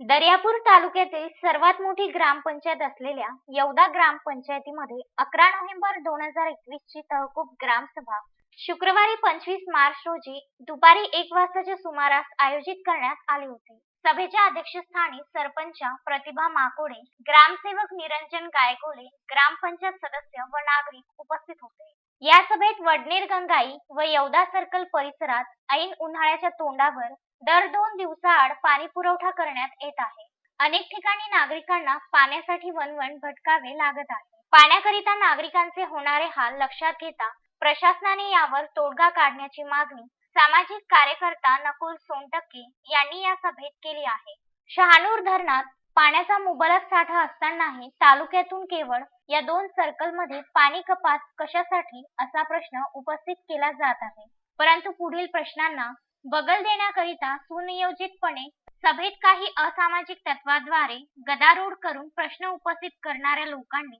दर्यापूर तालुक्यातील सर्वात मोठी ग्रामपंचायत असलेल्या येवदा ग्रामपंचायतीमध्ये अकरा नोव्हेंबर दोन हजार एकवीस ची तहकूब ग्रामसभा शुक्रवारी पंचवीस मार्च रोजी दुपारी एक वाजताच्या सुमारास आयोजित करण्यात आले होते. सभेच्या अध्यक्षस्थानी सरपंच प्रतिभा माकोडे ग्रामसेवक निरंजन गायकोले ग्रामपंचायत सदस्य व नागरिक उपस्थित होते. या सभेत वडनेर गंगाई व यवदा सर्कल परिसरात ऐन उन्हाळ्याच्या तोंडावर दर दोन दिवसाआड पाणी पुरवठा करण्यात येत आहे. अनेक ठिकाणी नागरिकांना पाण्यासाठी वणवण भटकावे लागत आहे. पाण्याकरिता नागरिकांचे होणारे हाल लक्षात घेता प्रशासनाने यावर तोडगा काढण्याची मागणी सामाजिक कार्यकर्ता नकुल सोनटक्के यांनी या सभेत केली आहे. शहानूर धरणात पाण्याचा मुबलक साठा असतानाही तालुक्यातून केवळ या दोन सर्कलमध्ये पाणी कपात कशासाठी असा प्रश्न उपस्थित केला जात आहे. परंतु पुढील प्रश्नांना बगल देण्याकरिता सुनियोजितपणे सभेत काही असामाजिक तत्वाद्वारे गदारोळ करून प्रश्न उपस्थित करणाऱ्या लोकांनी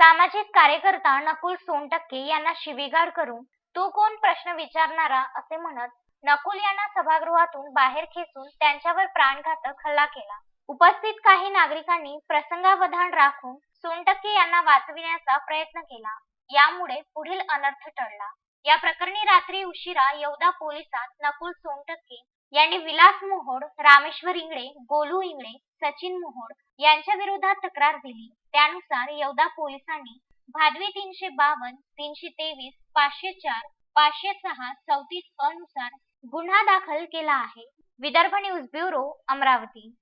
सामाजिक कार्यकर्ता नकुल सोनटक्के यांना शिवीगाळ करून तू कोण प्रश्न विचारणारा असे म्हणत नकुल यांना सभागृहातून बाहेर खेचून त्यांच्यावर प्राणघातक हल्ला केला. उपस्थित काही नागरिकांनी प्रसंगावधान राखून सोनटक्के यांना वाचविण्याचा प्रयत्न केला. यामुळे पुढील अनर्थ टळला. या प्रकरणी रात्री उशिरा येवदा पोलिसात नकुल सोनटक्के यांनी विलास मोहोड रामेश्वर इंगळे गोलू इंगळे सचिन मोहोड यांच्या विरोधात तक्रार दिली. त्यानुसार येवदा पोलिसांनी भादवी तीनशे बावन्न तीनशे तेवीस पाचशे चार पाचशे सहा चौतीस अनुसार गुन्हा दाखल केला आहे. Vidarbha news bureau Amravati.